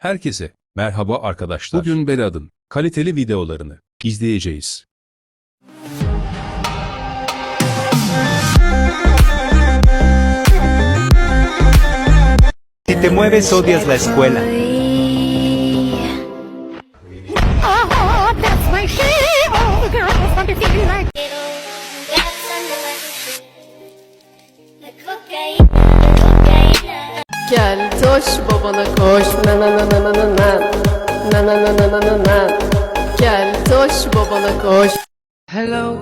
Herkese merhaba arkadaşlar. Bugün Belad'ın kaliteli videolarını izleyeceğiz. Si te mueves odias la escuela. Gel toş babana koş na na na na na na na na na na na na na na Gel toş babana koş Hello.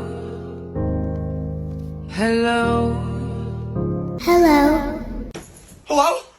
Hello. Hello. Hello? Hello?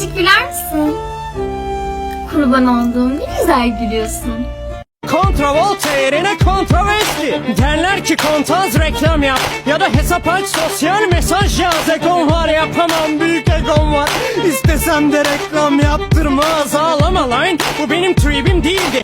Bir kerecik güler misin? Kurban olduğum ne güzel gülüyorsun. Kontravolta yerine kontroversi Derler ki kontaz reklam yap. Ya da hesap aç sosyal mesaj yaz. Egom var yapamam büyük egom var. İstesem de reklam yaptırmaz. Ağlama lan. Bu benim tribim değildi